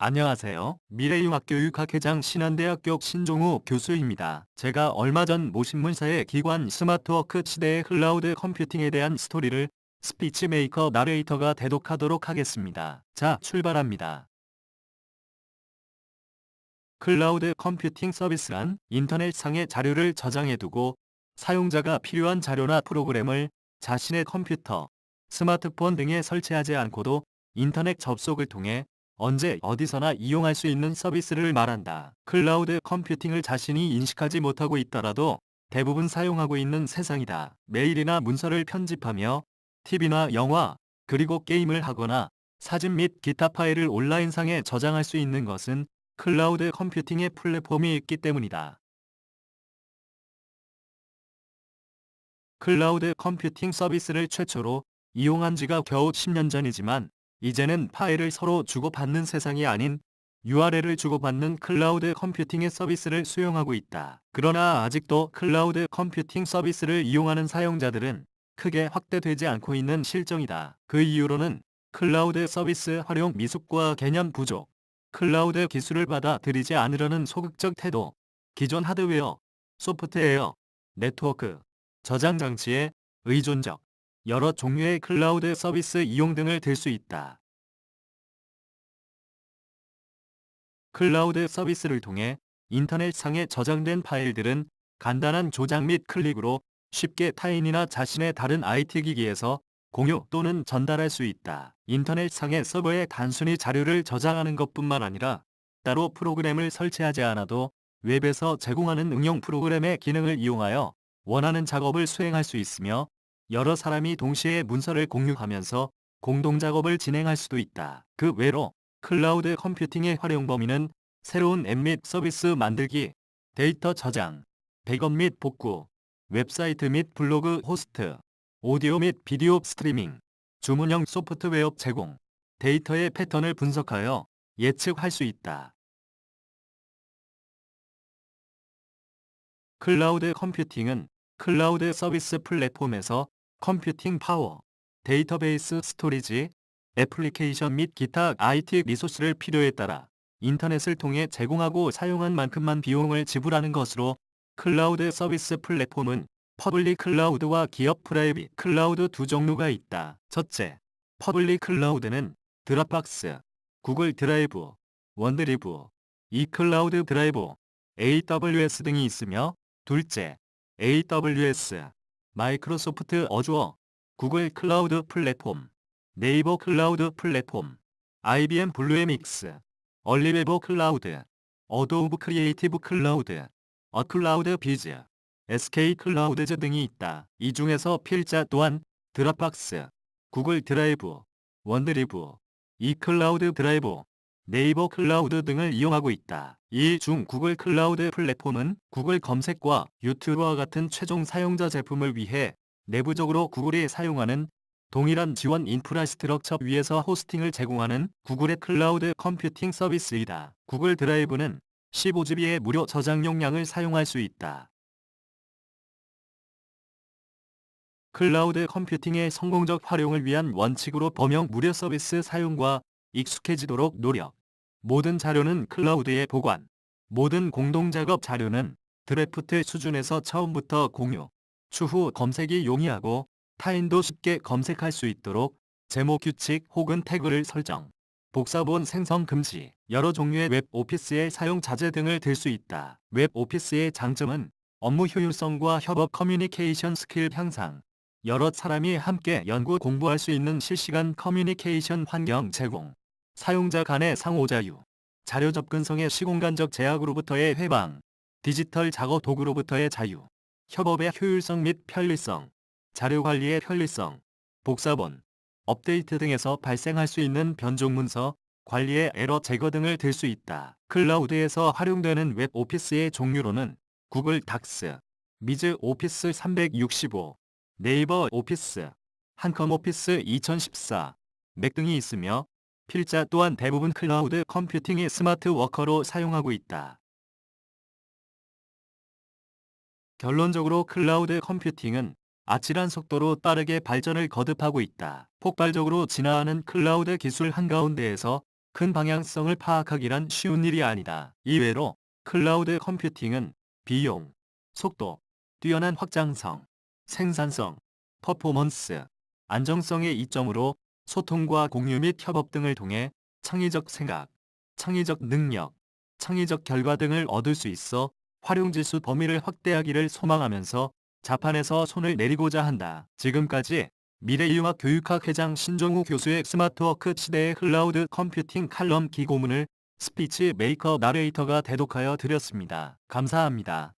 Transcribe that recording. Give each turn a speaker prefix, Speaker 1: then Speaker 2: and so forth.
Speaker 1: 안녕하세요. 미래융합교육학회장 신한대학교 신종우 교수입니다. 제가 얼마 전 모신문사의 기관 스마트워크 시대의 클라우드 컴퓨팅에 대한 스토리를 스피치 메이커 나레이터가 대독하도록 하겠습니다. 자, 출발합니다. 클라우드 컴퓨팅 서비스란 인터넷상의 자료를 저장해두고 사용자가 필요한 자료나 프로그램을 자신의 컴퓨터, 스마트폰 등에 설치하지 않고도 인터넷 접속을 통해 언제 어디서나 이용할 수 있는 서비스를 말한다. 클라우드 컴퓨팅을 자신이 인식하지 못하고 있더라도 대부분 사용하고 있는 세상이다. 메일이나 문서를 편집하며 TV나 영화, 그리고 게임을 하거나 사진 및 기타 파일을 온라인상에 저장할 수 있는 것은 클라우드 컴퓨팅의 플랫폼이 있기 때문이다. 클라우드 컴퓨팅 서비스를 최초로 이용한 지가 겨우 10년 전이지만 이제는 파일을 서로 주고받는 세상이 아닌 URL을 주고받는 클라우드 컴퓨팅의 서비스를 수용하고 있다. 그러나 아직도 클라우드 컴퓨팅 서비스를 이용하는 사용자들은 크게 확대되지 않고 있는 실정이다. 그 이유로는 클라우드 서비스 활용 미숙과 개념 부족, 클라우드 기술을 받아들이지 않으려는 소극적 태도, 기존 하드웨어, 소프트웨어, 네트워크, 저장 장치의 의존적, 여러 종류의 클라우드 서비스 이용 등을 들 수 있다. 클라우드 서비스를 통해 인터넷상에 저장된 파일들은 간단한 조작 및 클릭으로 쉽게 타인이나 자신의 다른 IT 기기에서 공유 또는 전달할 수 있다. 인터넷상의 서버에 단순히 자료를 저장하는 것뿐만 아니라 따로 프로그램을 설치하지 않아도 웹에서 제공하는 응용 프로그램의 기능을 이용하여 원하는 작업을 수행할 수 있으며 여러 사람이 동시에 문서를 공유하면서 공동 작업을 진행할 수도 있다. 그 외로 클라우드 컴퓨팅의 활용 범위는 새로운 앱 및 서비스 만들기, 데이터 저장, 백업 및 복구, 웹사이트 및 블로그 호스트, 오디오 및 비디오 스트리밍, 주문형 소프트웨어 제공, 데이터의 패턴을 분석하여 예측할 수 있다. 클라우드 컴퓨팅은 클라우드 서비스 플랫폼에서 컴퓨팅 파워, 데이터베이스 스토리지, 애플리케이션 및 기타 IT 리소스를 필요에 따라 인터넷을 통해 제공하고 사용한 만큼만 비용을 지불하는 것으로 클라우드 서비스 플랫폼은 퍼블릭 클라우드와 기업 프라이빗 클라우드 두 종류가 있다. 첫째, 퍼블릭 클라우드는 드랍박스, 구글 드라이브, 원드리브, 이클라우드 드라이브, AWS 등이 있으며 둘째, AWS, 마이크로소프트 어주어, 구글 클라우드 플랫폼, 네이버 클라우드 플랫폼, IBM 블루에믹스, 얼리베버 클라우드, 어도브 크리에이티브 클라우드, 어클라우드 비즈, SK 클라우드즈 등이 있다. 이 중에서 필자 또한 드랍박스, 구글 드라이브, 원드리브, 이클라우드 드라이브, 네이버 클라우드 등을 이용하고 있다. 이 중 구글 클라우드 플랫폼은 구글 검색과 유튜브와 같은 최종 사용자 제품을 위해 내부적으로 구글이 사용하는 동일한 지원 인프라스트럭처 위에서 호스팅을 제공하는 구글의 클라우드 컴퓨팅 서비스이다. 구글 드라이브는 15GB의 무료 저장 용량을 사용할 수 있다. 클라우드 컴퓨팅의 성공적 활용을 위한 원칙으로 범용 무료 서비스 사용과 익숙해지도록 노력. 모든 자료는 클라우드에 보관. 모든 공동작업 자료는 드래프트 수준에서 처음부터 공유. 추후 검색이 용이하고 타인도 쉽게 검색할 수 있도록 제목 규칙 혹은 태그를 설정. 복사본 생성 금지. 여러 종류의 웹 오피스의 사용 자재 등을 들 수 있다. 웹 오피스의 장점은 업무 효율성과 협업 커뮤니케이션 스킬 향상. 여러 사람이 함께 연구 공부할 수 있는 실시간 커뮤니케이션 환경 제공. 사용자 간의 상호 자유, 자료 접근성의 시공간적 제약으로부터의 해방, 디지털 작업 도구로부터의 자유, 협업의 효율성 및 편리성, 자료 관리의 편리성, 복사본, 업데이트 등에서 발생할 수 있는 변종 문서, 관리의 에러 제거 등을 들 수 있다. 클라우드에서 활용되는 웹 오피스의 종류로는 구글 닥스, 미즈 오피스 365, 네이버 오피스, 한컴 오피스 2014, 맥 등이 있으며 필자 또한 대부분 클라우드 컴퓨팅의 스마트 워커로 사용하고 있다. 결론적으로 클라우드 컴퓨팅은 아찔한 속도로 빠르게 발전을 거듭하고 있다. 폭발적으로 진화하는 클라우드 기술 한가운데에서 큰 방향성을 파악하기란 쉬운 일이 아니다. 이외로 클라우드 컴퓨팅은 비용, 속도, 뛰어난 확장성, 생산성, 퍼포먼스, 안정성의 이점으로 소통과 공유 및 협업 등을 통해 창의적 생각, 창의적 능력, 창의적 결과 등을 얻을 수 있어 활용지수 범위를 확대하기를 소망하면서 자판에서 손을 내리고자 한다. 지금까지 미래융합 교육학 회장 신종우 교수의 스마트워크 시대의 클라우드 컴퓨팅 칼럼 기고문을 스피치 메이커 나레이터가 대독하여 드렸습니다. 감사합니다.